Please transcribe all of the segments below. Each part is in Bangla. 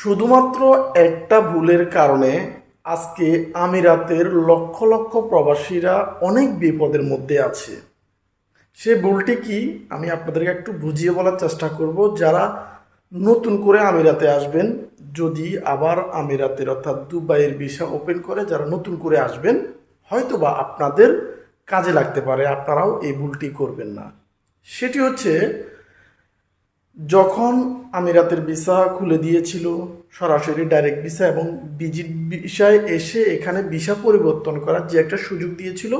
শুধুমাত্র একটা ভুলের কারণে আজকে আমিরাতের লক্ষ লক্ষ প্রবাসীরা অনেক বিপদের মধ্যে আছে। সে ভুলটি কি আমি আপনাদেরকে একটু বুঝিয়ে বলার চেষ্টা করব। যারা নতুন করে আমিরাতে আসবেন, যদি আবার আমিরাতের অর্থাৎ দুবাইয়ের ভিসা ওপেন করে যারা নতুন করে আসবেন হয়তো বা আপনাদের কাজে লাগতে পারে, আপনারাও এই ভুলটি করবেন না। সেটি হচ্ছে যখন আমিরাতের ভিসা খুলে দিয়েছিল, সরাসরি ডাইরেক্ট ভিসা এবং ভিজিট ভিসায় এসে এখানে ভিসা পরিবর্তন করার যে একটা সুযোগ দিয়েছিল,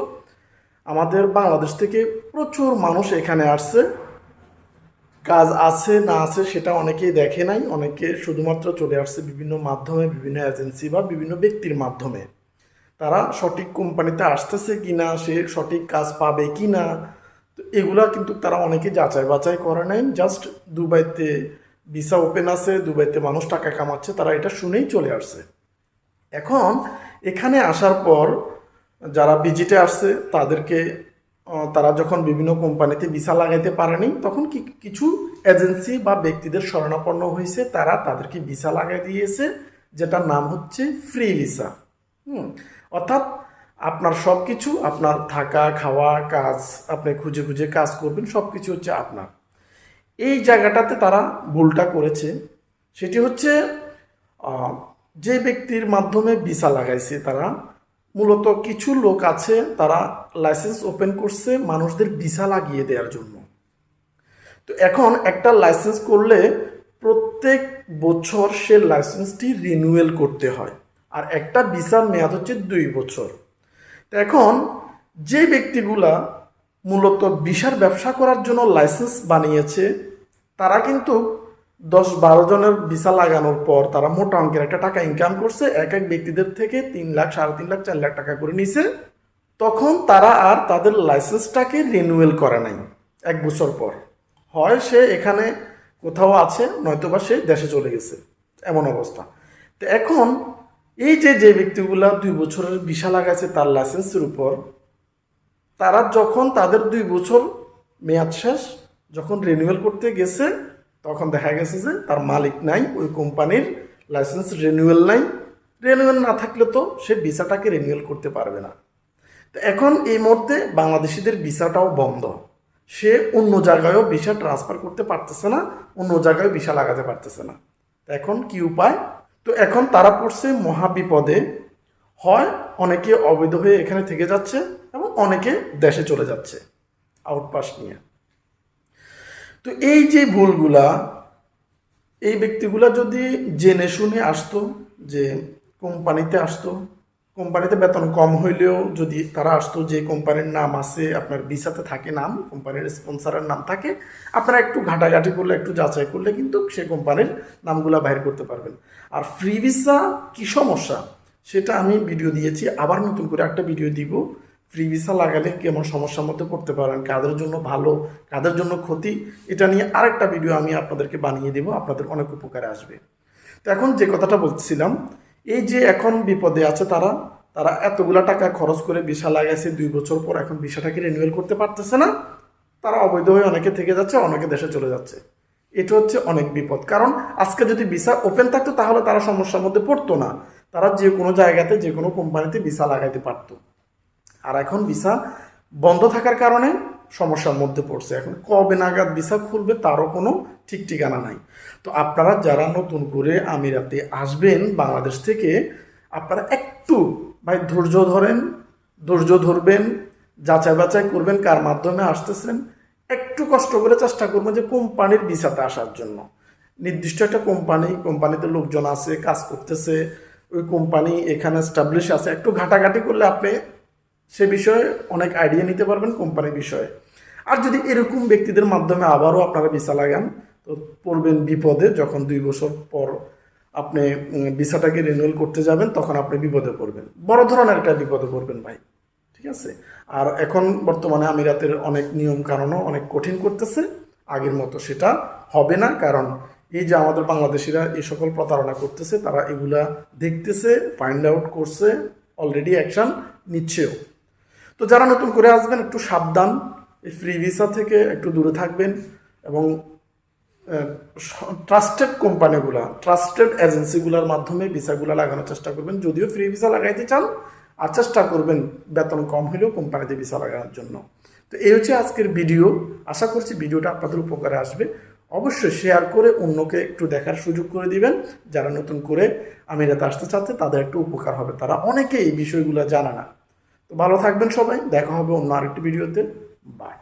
আমাদের বাংলাদেশ থেকে প্রচুর মানুষ এখানে আসছে। কাজ আছে, না আছে সেটা অনেকেই দেখে নাই, অনেকে শুধুমাত্র চলে আসছে বিভিন্ন মাধ্যমে, বিভিন্ন এজেন্সি বা বিভিন্ন ব্যক্তির মাধ্যমে। তারা সঠিক কোম্পানিতে আসতেছে কি না সে সঠিক কাজ পাবে কিনা তো এগুলা কিন্তু তারা অনেকে যাচাই বাছাই করে নাই। জাস্ট দুবাইতে ভিসা ওপেন আছে, দুবাইতে মানুষ টাকা কামাচ্ছে, তারা এটা শুনেই চলে আসছে। এখন এখানে আসার পর যারা ভিজিটে আসছে, তাদেরকে তারা যখন বিভিন্ন কোম্পানিতে ভিসা লাগাইতে পারেনি, তখন কি কিছু এজেন্সি বা ব্যক্তিদের শরণাপন্ন হয়েছে, তারা তাদেরকে ভিসা লাগাই দিয়েছে, যেটার নাম হচ্ছে ফ্রি ভিসা হুম, অর্থাৎ আপনার সব কিছু আপনার থাকা, খাওয়া, কাজ, আপনি খুঁজে খুঁজে কাজ করবেন সব কিছু হচ্ছে আপনার। এই জায়গাটাতে তারা ভুলটা করেছে। সেটি হচ্ছে যে ব্যক্তির মাধ্যমে ভিসা লাগাইছে তারা, মূলত কিছু লোক আছে তারা লাইসেন্স ওপেন করছে মানুষদের ভিসা লাগিয়ে দেওয়ার জন্য। তো এখন একটা লাইসেন্স করলে প্রত্যেক বছর সে লাইসেন্সটি রিনিউয়াল করতে হয়। আর একটা ভিসার মেয়াদ হচ্ছে দুই বছর। এখন যে ব্যক্তিগুলা মূলত ভিসার ব্যবসা করার জন্য লাইসেন্স বানিয়েছে, তারা কিন্তু দশ বারো জনের ভিসা লাগানোর পর তারা মোটা অঙ্কের একটা টাকা ইনকাম করছে, এক এক ব্যক্তিদের থেকে তিন লাখ, সাড়ে তিন লাখ, চার লাখ টাকা করে নিছে। তখন তারা আর তাদের লাইসেন্সটাকে রিনিউয়াল করে নাই এক বছর পর। হয় সে এখানে কোথাও আছে, নয়তোবা সে দেশে চলে গেছে। এমন অবস্থা। তো এখন এই যে যে ব্যক্তিগুলা দুই বছরের ভিসা লাগাইছে তার লাইসেন্সের উপর, তারা যখন তাদের দুই বছর মেয়াদ শেষ, যখন রিনিউয়াল করতে গেছে, তখন দেখা গেছে যে তার মালিক নাই, ওই কোম্পানির লাইসেন্স রিনিউয়াল নাই। রিনিউয়াল না থাকলে তো সে ভিসাটাকে রিনিউয়াল করতে পারবে না। তো এখন এই মুহূর্তে বাংলাদেশিদের ভিসাটাও বন্ধ। সে অন্য জায়গায়ও ভিসা ট্রান্সফার করতে পারতেছে না, অন্য জায়গায় ভিসা লাগাতে পারতেছে না। এখন কি উপায়? তো এখন তারা পড়ছে মহাবিপদে। হয় অনেকে অবৈধ হয়ে এখানে থেকে যাচ্ছে এবং অনেকে দেশে চলে যাচ্ছে আউটপাস নিয়ে। তো এই যে ভুলগুলা, এই ব্যক্তিগুলা যদি জেনে শুনে আসতো যে কোম্পানিতে আসতো কোম্পানিতে বেতন কম হইলেও যদি তারা আসতো যে কোম্পানির নাম আছে, আপনার ভিসাতে থাকে নাম, কোম্পানির স্পন্সারের নাম থাকে, আপনারা একটু ঘাটাঘাটি করলে, একটু যাচাই করলে কিন্তু সে কোম্পানির নামগুলো বাইর করতে পারবেন। আর ফ্রি ভিসা কি সমস্যা? সেটা আমি ভিডিও দিয়েছি, আবার নতুন করে একটা ভিডিও দিব। ফ্রি ভিসা লাগালে কেমন সমস্যার মধ্যে পড়তে পারেন? কাদের জন্য ভালো, কাদের জন্য ক্ষতি? এটা নিয়ে আরেকটা ভিডিও আমি আপনাদেরকে বানিয়ে দেবো, আপনাদের অনেক উপকারে আসবে। তো এখন যে কথাটা বলছিলাম এই যে এখন বিপদে আছে তারা তারা এতগুলা টাকা খরচ করে ভিসা লাগাইছে, দুই বছর পর এখন ভিসাটাকে রিনিউয়াল করতে পারতেছে না। তারা অবৈধ হয়ে অনেকে থেকে যাচ্ছে, অনেকে দেশে চলে যাচ্ছে। এটা হচ্ছে অনেক বিপদ। কারণ আজকে যদি ভিসা ওপেন থাকতো, তাহলে তারা সমস্যার মধ্যে পড়তো না। তারা যে কোনো জায়গাতে, যে কোনো কোম্পানিতে ভিসা লাগাইতে পারতো। আর এখন ভিসা বন্ধ থাকার কারণে সমস্যার মধ্যে পড়ছে। এখন কবে নাগাদ ভিসা খুলবে তারও কোনো ঠিক ঠিকানা নাই। তো আপনারা যারা নতুন করে আমিরাতে আসবেন বাংলাদেশ থেকে, আপনারা একটু ভাই ধৈর্য ধরেন, ধৈর্য ধরবেন, যাচাই বাছাই করবেন কার মাধ্যমে আসতেছেন। একটু কষ্ট করে চেষ্টা করবেন যে কোম্পানির ভিসাতে আসার জন্য। নির্দিষ্ট একটা কোম্পানি, কোম্পানিতে লোকজন আছে, কাজ করতেছে, ওই কোম্পানি এখানে স্টাবলিশ আছে। একটু ঘাটাঘাটি করলে আপনি সে বিষয়ে অনেক আইডিয়া নিতে পারবেন কোম্পানির বিষয়ে। আর যদি এরকম ব্যক্তিদের মাধ্যমে আবারও আপনারা ভিসা লাগান, তো পড়বেন বিপদে। যখন দুই বছর পর আপনি ভিসাটাকে রিনিউয়াল করতে যাবেন, তখন আপনি বিপদে পড়বেন। বড় ধরনের একটা বিপদে পড়বেন ভাই, ঠিক আছে? আর এখন বর্তমানে আমিরাতের অনেক নিয়ম কারণও অনেক কঠিন করতেছে। আগের মতো সেটা হবে না, কারণ এই যে আমাদের বাংলাদেশিরা এই সকল প্রতারণা করতেছে, তারা এগুলা দেখতেছে ফাইন্ড আউট করছে অলরেডি অ্যাকশন নিচ্ছেও। তো যারা নতুন করে আসবেন, একটু সাবধান। এই ফ্রি ভিসা থেকে একটু দূরে থাকবেন এবং ট্রাস্টেড কোম্পানিগুলা ট্রাস্টেড এজেন্সিগুলোর মাধ্যমে ভিসাগুলো লাগানোর চেষ্টা করবেন। যদিও ফ্রি ভিসা লাগাইতে চান, আর চেষ্টা করবেন বেতন কম হলেও কোম্পানিতে ভিসা লাগানোর জন্য। তো এই হচ্ছে আজকের ভিডিও আশা করছি ভিডিওটা আপনাদের উপকারে আসবে। অবশ্যই শেয়ার করে অন্যকে একটু দেখার সুযোগ করে দিবেন। যারা নতুন করে আমিরাতে আসতে চাচ্ছে, তাদের একটু উপকার হবে। তারা অনেকে এই বিষয়গুলো জানে না। তো ভালো থাকবেন সবাই দেখা হবে অন্য আরেকটি ভিডিওতে। বাই